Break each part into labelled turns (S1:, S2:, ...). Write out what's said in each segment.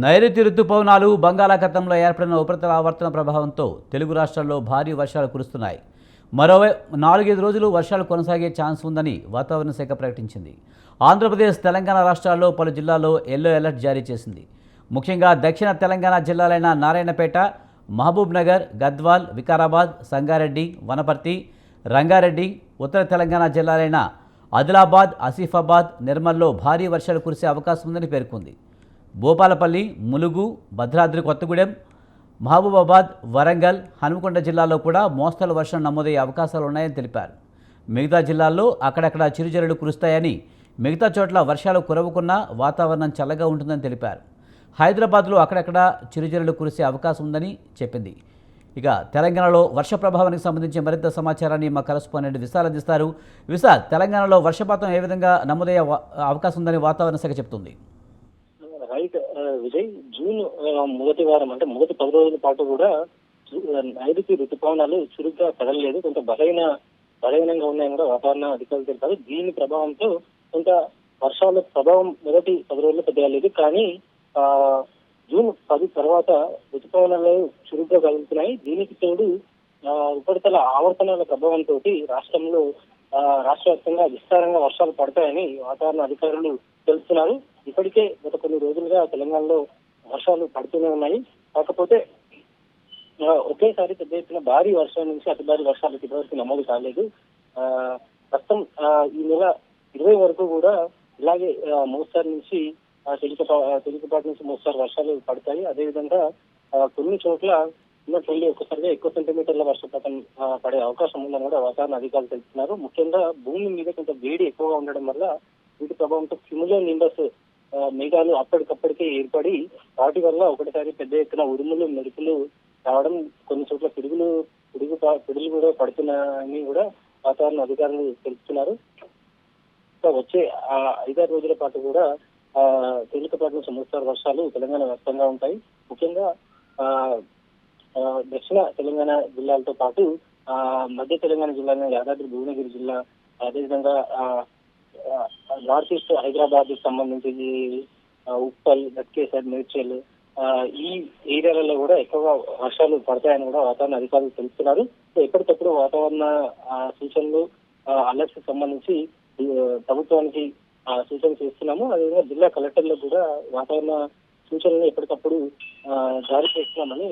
S1: నైరుతి రుతుపవనాలు బంగాళాఖాతంలో ఏర్పడిన ఉపరితల ఆవర్తన ప్రభావంతో తెలుగు రాష్ట్రాల్లో భారీ వర్షాలు కురుస్తున్నాయి. మరోవై నాలుగైదు రోజులు వర్షాలు కొనసాగే ఛాన్స్ ఉందని వాతావరణ శాఖ ప్రకటించింది. ఆంధ్రప్రదేశ్ తెలంగాణ రాష్ట్రాల్లో పలు జిల్లాల్లో ఎల్లో అలర్ట్ జారీ చేసింది. ముఖ్యంగా దక్షిణ తెలంగాణ జిల్లాలైన నారాయణపేట మహబూబ్ నగర్ గద్వాల్ వికారాబాద్ సంగారెడ్డి వనపర్తి రంగారెడ్డి ఉత్తర తెలంగాణ జిల్లాలైన ఆదిలాబాద్ ఆసిఫాబాద్ నిర్మల్లో భారీ వర్షాలు కురిసే అవకాశం ఉందని పేర్కొంది. భూపాలపల్లి ములుగు భద్రాద్రి కొత్తగూడెం మహబూబాబాద్ వరంగల్ హనుమకొండ జిల్లాలో కూడా మోస్తరు వర్షం నమోదయ్యే అవకాశాలు ఉన్నాయని తెలిపారు. మిగతా జిల్లాల్లో అక్కడక్కడ చిరుజల్లులు కురుస్తాయని మిగతా చోట్ల వర్షాలు కురవకున్నా వాతావరణం చల్లగా ఉంటుందని తెలిపారు. హైదరాబాద్లో అక్కడక్కడ చిరుజల్లులు కురిసే అవకాశం ఉందని చెప్పింది. ఇక తెలంగాణలో వర్ష ప్రభావానికి సంబంధించి మరింత సమాచారాన్ని మా కరస్పాండెంట్ విశాల్ అందిస్తారు. విశాల్ తెలంగాణలో వర్షపాతం ఏ విధంగా నమోదయ్యే అవకాశం ఉందని వాతావరణ శాఖ చెప్తుంది
S2: విజయ్ జూన్ మొదటి వారం అంటే మొదటి పది రోజుల పాటు కూడా నైరుతి ఋతుపవనాలు చురుగ్గా కదలలేదు కొంత బలహీన బలహీనంగా ఉన్నాయని కూడా వాతావరణ అధికారులు తెలిపారు. దీని ప్రభావంతో కొంత వర్షాల ప్రభావం మొదటి పది రోజులు పెద్దగా లేదు. కానీ ఆ జూన్ పది తర్వాత ఋతుపవనాలు చురుగ్గా కదులుతున్నాయి దీనికి తోడు ఆ, ఉపరితల ఆవర్తనాల ప్రభావంతో రాష్ట్రంలో ఆ, రాష్ట్ర వ్యాప్తంగా విస్తారంగా వర్షాలు పడతాయని వాతావరణ అధికారులు తెలుస్తున్నారు ఇప్పటికే గత కొన్ని రోజులుగా తెలంగాణలో వర్షాలు పడుతూనే ఉన్నాయి. కాకపోతే ఒకేసారి పెద్ద ఎత్తున భారీ వర్షం నుంచి అతి భారీ వర్షాలు ఇప్పటివరకు నమోదు కాలేదు. ప్రస్తుతం ఈ నెల ఇరవై వరకు కూడా ఇలాగే మోస్తారు నుంచి ఆ, తేలికపా- నుంచి మోస్తారు వర్షాలు పడతాయి. అదేవిధంగా కొన్ని చోట్ల ఉన్నట్టుండి ఒక్కసారిగా ఎక్కువ సెంటీమీటర్ల వర్షపాతం పడే అవకాశం ఉందని కూడా వాతావరణ అధికారులు తెలుపుతున్నారు. ముఖ్యంగా భూమి మీద కొంత వేడి ఎక్కువగా ఉండడం వల్ల వీటి ప్రభావంతో క్రిములో నింబస్ మేఘాలు అప్పటికప్పటికే ఏర్పడి వాటి వల్ల ఒకటిసారి పెద్ద ఎత్తున ఉరుములు మెరుపులు రావడం కొన్ని చోట్ల పిడుగులు పిడుగు పిడుగులు కూడా పడుతున్నాయని కూడా వాతావరణ అధికారులు తెలుపుతున్నారు. వచ్చే ఐదారు రోజుల పాటు కూడా ఆ తేలికపాటి నుంచి వర్షాలు తెలంగాణ వ్యాప్తంగా ఉంటాయి. ముఖ్యంగా ఆ దక్షిణ తెలంగాణ జిల్లాలతో పాటు ఆ మధ్య తెలంగాణ జిల్లా యాదాద్రి భువనగిరి జిల్లా అదేవిధంగా ఆ, నార్త్ ఈస్ట్ హైదరాబాద్కి సంబంధించి ఉప్పల్ గట్కేసర్ మేడ్చల్ ఆ, ఈ ఏరియాలలో కూడా ఎక్కువగా వర్షాలు పడతాయని కూడా వాతావరణ అధికారులు తెలుస్తున్నారు సో ఎప్పటికప్పుడు వాతావరణ సూచనలు అలర్ట్స్ సంబంధించి ప్రభుత్వానికి సూచనలు సూచన చేస్తున్నాము. అదేవిధంగా జిల్లా కలెక్టర్లకు కూడా వాతావరణ సూచనలు ఎప్పటికప్పుడు జారీ చేస్తున్నామని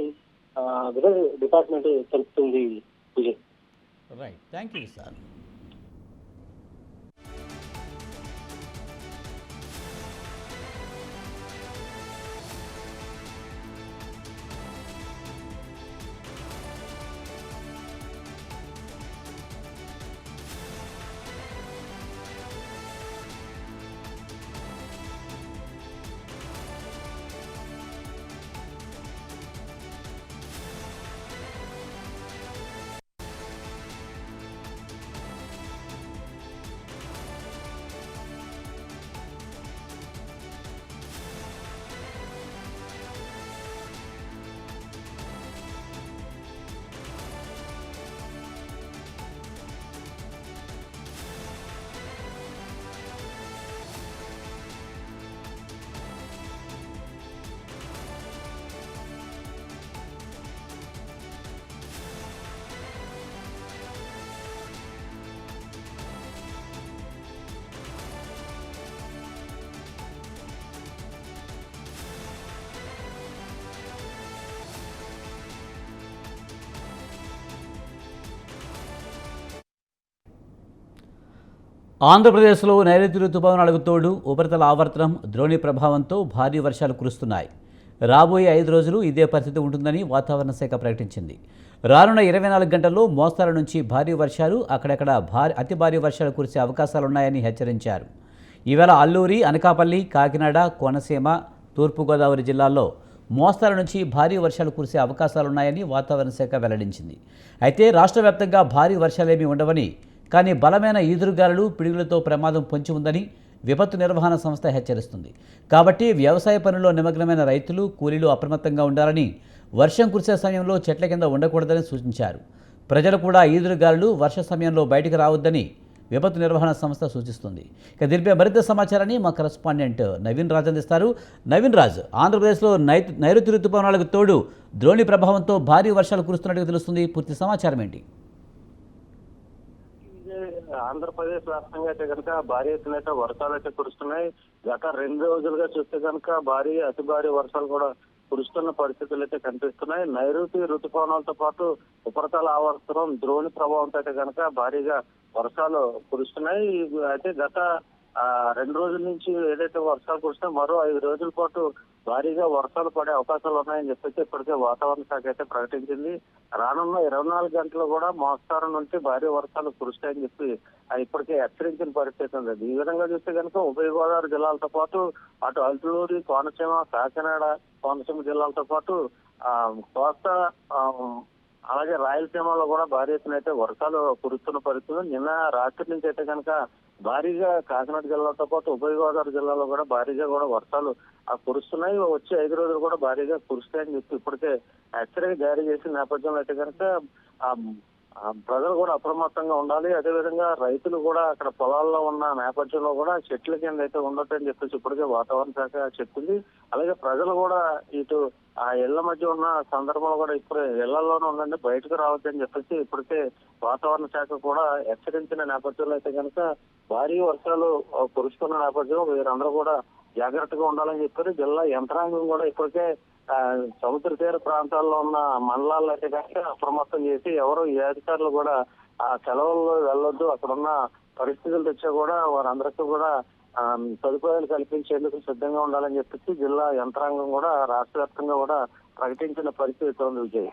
S2: వెదర్ డిపార్ట్మెంట్ తెలుపుతుంది. Vijay
S1: right thank you sir ఆంధ్రప్రదేశ్లో నైరుతి ఋతుపవనాలకు తోడు ఉపరితల ఆవర్తనం ద్రోణి ప్రభావంతో భారీ వర్షాలు కురుస్తున్నాయి. రాబోయే ఐదు రోజులు ఇదే పరిస్థితి ఉంటుందని వాతావరణ శాఖ ప్రకటించింది. రానున్న ఇరవై నాలుగు గంటల్లో మోస్తారు నుంచి భారీ వర్షాలు అక్కడక్కడ భారీ అతి భారీ వర్షాలు కురిసే అవకాశాలున్నాయని హెచ్చరించారు. ఈవేళ అల్లూరి అనకాపల్లి కాకినాడ కోనసీమ తూర్పుగోదావరి జిల్లాల్లో మోస్తారు నుంచి భారీ వర్షాలు కురిసే అవకాశాలున్నాయని వాతావరణ శాఖ వెల్లడించింది. అయితే రాష్ట్ర వ్యాప్తంగా భారీ వర్షాలేమీ ఉండవని కానీ బలమైన ఈదురుగాలులు పిడుగులతో ప్రమాదం పొంచి ఉందని విపత్తు నిర్వహణ సంస్థ హెచ్చరిస్తుంది. కాబట్టి వ్యవసాయ పనుల్లో నిమగ్నమైన రైతులు కూలీలు అప్రమత్తంగా ఉండాలని వర్షం కురిసే సమయంలో చెట్ల కింద ఉండకూడదని సూచించారు. ప్రజలు కూడా ఈదురుగాలులు వర్ష సమయంలో బయటకు రావద్దని విపత్తు నిర్వహణ సంస్థ సూచిస్తుంది. ఇక దీనిపై మరింత సమాచారాన్ని మా కరస్పాండెంట్ నవీన్ రాజ్ అందిస్తారు. నవీన్ రాజ్ ఆంధ్రప్రదేశ్లో నై నైరుతి ఋతుపవనాలకు తోడు ద్రోణి ప్రభావంతో భారీ వర్షాలు కురుస్తున్నట్టుగా తెలుస్తుంది. పూర్తి సమాచారం ఏంటి?
S3: ఆంధ్రప్రదేశ్ వ్యాప్తంగా అయితే కనుక భారీ ఎత్తున అయితే వర్షాలు అయితే కురుస్తున్నాయి. గత రెండు రోజులుగా చూస్తే కనుక భారీ అతి భారీ వర్షాలు కూడా కురుస్తున్న పరిస్థితులు అయితే కనిపిస్తున్నాయి. నైరుతి ఋతుపవనాలతో పాటు ఉపరితల ఆవర్తనం ద్రోణి ప్రభావంతో అయితే కనుక భారీగా వర్షాలు కురుస్తున్నాయి. అయితే గత ఆ, రెండు రోజుల నుంచి ఏదైతే వర్షాలు కురిస్తే మరో ఐదు రోజుల పాటు భారీగా వర్షాలు పడే అవకాశాలు ఉన్నాయని చెప్పేసి ఇప్పటికే వాతావరణ శాఖ అయితే ప్రకటించింది. రానున్న ఇరవై నాలుగు గంటలు కూడా మోస్తారు నుంచి భారీ వర్షాలు కురుస్తాయని చెప్పి ఇప్పటికే హెచ్చరించిన పరిస్థితి ఉంది. ఈ విధంగా చూస్తే కనుక ఉభయ గోదావరి జిల్లాలతో పాటు అటు అల్టూరి కోనసీమ కాకినాడ కోనసీమ జిల్లాలతో పాటు ఆ కోస్తా అలాగే రాయలసీమలో కూడా భారీ ఎత్తున అయితే వర్షాలు కురుస్తున్న పరిస్థితులు నిన్న రాత్రి నుంచి అయితే కనుక భారీగా కాకినాడ జిల్లాతో పాటు ఉభయ గోదావరి జిల్లాలో కూడా భారీగా కూడా వర్షాలు ఆ కురుస్తున్నాయి. వచ్చే ఐదు రోజులు కూడా భారీగా కురుస్తాయని చెప్పి ఇప్పటికే హెచ్చరిక జారీ చేసిన నేపథ్యంలో అయితే కనుక ఆ ప్రజలు కూడా అప్రమత్తంగా ఉండాలి. అదేవిధంగా రైతులు కూడా అక్కడ పొలాల్లో ఉన్న నేపథ్యంలో కూడా చెట్ల కింద అయితే ఉండొద్దని చెప్పేసి ఇప్పటికే వాతావరణ శాఖ చెప్పింది. అలాగే ప్రజలు కూడా ఇటు ఆ ఇళ్ళ మధ్య ఉన్న సందర్భంలో కూడా ఇప్పుడు ఇళ్ళలోనే ఉండండి బయటకు రావద్దని చెప్పేసి ఇప్పటికే వాతావరణ శాఖ కూడా హెచ్చరించిన నేపథ్యంలో అయితే కనుక భారీ వర్షాలు కురుస్తున్న నేపథ్యంలో వీరందరూ కూడా జాగ్రత్తగా ఉండాలని చెప్పారు. జిల్లా యంత్రాంగం కూడా ఇప్పటికే సముద్ర తీర ప్రాంతాల్లో ఉన్న మండలాల్లో అయితే కనుక అప్రమత్తం చేసి ఎవరు ఏ అధికారులు కూడా ఆ సెలవుల్లో వెళ్ళొద్దు అక్కడున్న పరిస్థితులు తెచ్చా కూడా వారందరికీ కూడా సదుపాయాలు కల్పించేందుకు సిద్ధంగా ఉండాలని చెప్పేసి జిల్లా యంత్రాంగం కూడా రాష్ట్ర వ్యాప్తంగా కూడా ప్రకటించిన పరిస్థితి ఉంది విజయ్.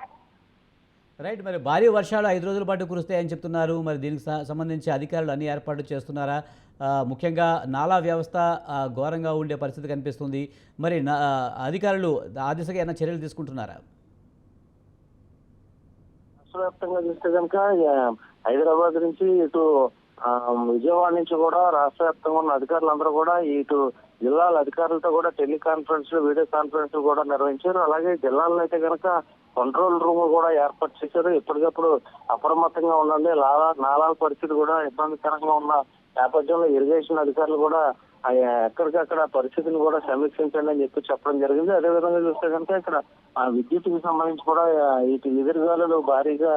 S1: రైట్ మరి భారీ వర్షాలు ఐదు రోజుల పాటు కురుస్తాయని చెప్తున్నారు. మరి దీనికి సంబంధించి అధికారులు అన్ని ఏర్పాట్లు చేస్తున్నారా? ముఖ్యంగా నాలా వ్యవస్థ ఘోరంగా ఉండే పరిస్థితి కనిపిస్తుంది. మరి నా- అధికారులు ఆ దిశగా ఏమైనా చర్యలు తీసుకుంటున్నారా?
S3: రాష్ట్ర వ్యాప్తంగా చూస్తే కనుక హైదరాబాద్ నుంచి ఇటు విజయవాడ నుంచి కూడా రాష్ట్ర వ్యాప్తంగా ఉన్న అధికారులందరూ కూడా ఇటు జిల్లాల అధికారులతో కూడా టెలికాన్ఫరెన్స్ వీడియో కాన్ఫరెన్స్ కూడా నిర్వహించారు. అలాగే జిల్లాల్లో అయితే కనుక కంట్రోల్ రూమ్ కూడా ఏర్పాటు చేశారు. ఎప్పటికప్పుడు అప్రమత్తంగా ఉండండి. నాలా నాలాల పరిస్థితి కూడా ఇబ్బందికరంగా ఉన్న నేపథ్యంలో ఇరిగేషన్ అధికారులు కూడా ఎక్కడికక్కడ పరిస్థితిని కూడా సమీక్షించండి అని చెప్పి చెప్పడం జరిగింది. అదే విధంగా చూస్తే కనుక ఇక్కడ ఆ విద్యుత్కి సంబంధించి కూడా ఇటు ఎదురుగాలు భారీగా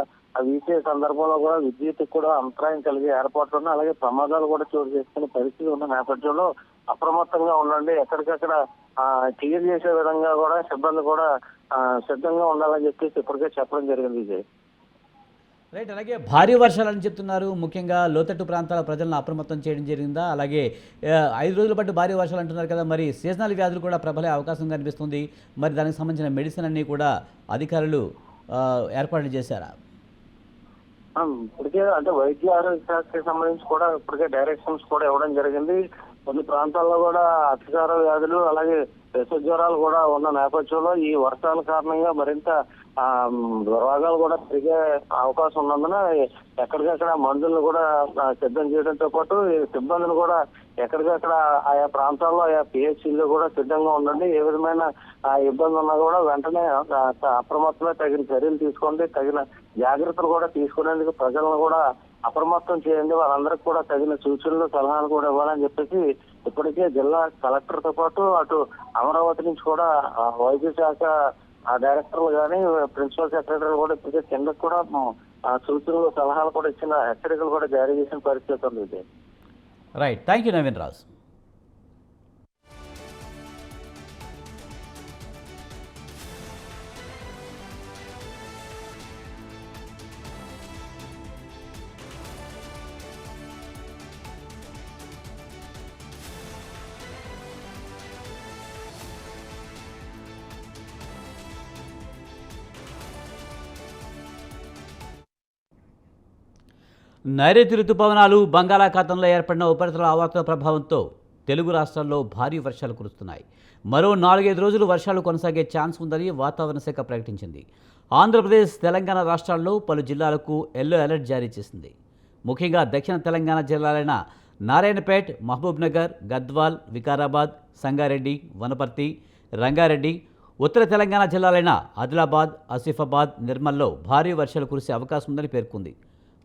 S3: వీసే సందర్భంలో కూడా విద్యుత్ కూడా అంతరాయం కలిగే ఏర్పాట్లు ఉన్నాయి. అలాగే ప్రమాదాలు కూడా చోటు చేసుకునే పరిస్థితి ఉన్న నేపథ్యంలో అప్రమత్తంగా ఉండండి. ఎక్కడికక్కడ క్లియర్ చేసే విధంగా కూడా సిబ్బంది కూడా సిద్ధంగా ఉండాలని చెప్పేసి ఇప్పటికే చెప్పడం జరిగింది విజయ్.
S1: రైట్ అలాగే భారీ వర్షాలని చెప్తున్నారు. ముఖ్యంగా లోతట్టు ప్రాంతాల ప్రజలను అప్రమత్తం చేయడం జరిగిందా? అలాగే ఐదు రోజుల పాటు భారీ వర్షాలు అంటున్నారు కదా మరి సీజనల్ వ్యాధులు కూడా ప్రబలే అవకాశం కనిపిస్తుంది మరి దానికి సంబంధించిన మెడిసిన్ అన్నీ కూడా అధికారులు ఏర్పాట్లు చేశారా?
S3: ఇప్పటికే అంటే వైద్య ఆరోగ్య శాఖకి సంబంధించి కూడా ఇప్పటికే డైరెక్షన్స్ కూడా ఇవ్వడం జరిగింది. కొన్ని ప్రాంతాల్లో కూడా అతిసార వ్యాధులు అలాగే పెస జ్వరాలు కూడా ఉన్న నేపథ్యంలో ఈ వర్షాల కారణంగా మరింత రోగాలు కూడా పెరిగే అవకాశం ఉన్నందున ఎక్కడికక్కడ మందులను కూడా సిద్ధం చేయడంతో పాటు ఈ సిబ్బందిని కూడా ఎక్కడికక్కడ ఆయా ప్రాంతాల్లో ఆయా పిహెచ్సిలో కూడా సిద్ధంగా ఉండండి. ఏ విధమైన ఆ, ఇబ్బంది ఉన్నా కూడా వెంటనే అప్రమత్తమే తగిన చర్యలు తీసుకోండి. తగిన జాగ్రత్తలు కూడా తీసుకునేందుకు ప్రజలను కూడా అప్రమత్తం చేయండి. వాళ్ళందరికీ కూడా తగిన సూచనలు సలహాలు కూడా ఇవ్వాలని చెప్పేసి ఇప్పటికే జిల్లా కలెక్టర్తో పాటు అటు అమరావతి నుంచి కూడా వైద్య శాఖ డైరెక్టర్లు కానీ ప్రిన్సిపల్ సెక్రటరీ కూడా ఇప్పటికే కిందకు కూడా సూచనలు సలహాలు కూడా ఇచ్చిన హెచ్చరికలు కూడా జారీ చేసిన పరిస్థితి ఉంది. ఇది
S1: right thank you Naveen Raju నైరుతి ఋతుపవనాలు బంగాళాఖాతంలో ఏర్పడిన ఉపరితల ఆవర్తన ప్రభావంతో తెలుగు రాష్ట్రాల్లో భారీ వర్షాలు కురుస్తున్నాయి. మరో నాలుగైదు రోజులు వర్షాలు కొనసాగే ఛాన్స్ ఉందని వాతావరణ శాఖ ప్రకటించింది. ఆంధ్రప్రదేశ్ తెలంగాణ రాష్ట్రాల్లో పలు జిల్లాలకు ఎల్లో అలర్ట్ జారీ చేసింది. ముఖ్యంగా దక్షిణ తెలంగాణ జిల్లాలైన నారాయణపేట్ మహబూబ్నగర్ గద్వాల్ వికారాబాద్ సంగారెడ్డి వనపర్తి రంగారెడ్డి ఉత్తర తెలంగాణ జిల్లాలైన ఆదిలాబాద్ ఆసిఫాబాద్ నిర్మల్లో భారీ వర్షాలు కురిసే అవకాశం ఉందని పేర్కొంది.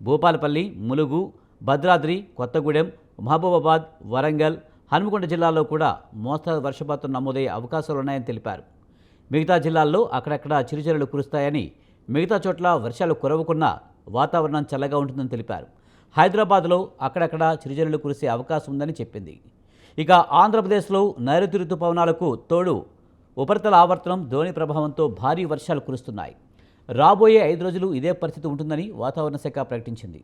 S1: భూపాలపల్లి ములుగు భద్రాద్రి కొత్తగూడెం మహబూబాబాద్ వరంగల్ హనుమకొండ జిల్లాల్లో కూడా మోస్తరు వర్షపాతం నమోదయ్యే అవకాశాలున్నాయని తెలిపారు. మిగతా జిల్లాల్లో అక్కడక్కడ చిరుజల్లులు కురుస్తాయని మిగతా చోట్ల వర్షాలు కురవకున్నా వాతావరణం చల్లగా ఉంటుందని తెలిపారు. హైదరాబాద్లో అక్కడక్కడ చిరుజల్లులు కురిసే అవకాశం ఉందని చెప్పింది. ఇక ఆంధ్రప్రదేశ్లో నైరుతి ఋతుపవనాలకు తోడు ఉపరితల ఆవర్తనం ధోని ప్రభావంతో భారీ వర్షాలు కురుస్తున్నాయి. రాబోయే ఐదు రోజులు ఇదే పరిస్థితి ఉంటుందని వాతావరణ శాఖ ప్రకటించింది.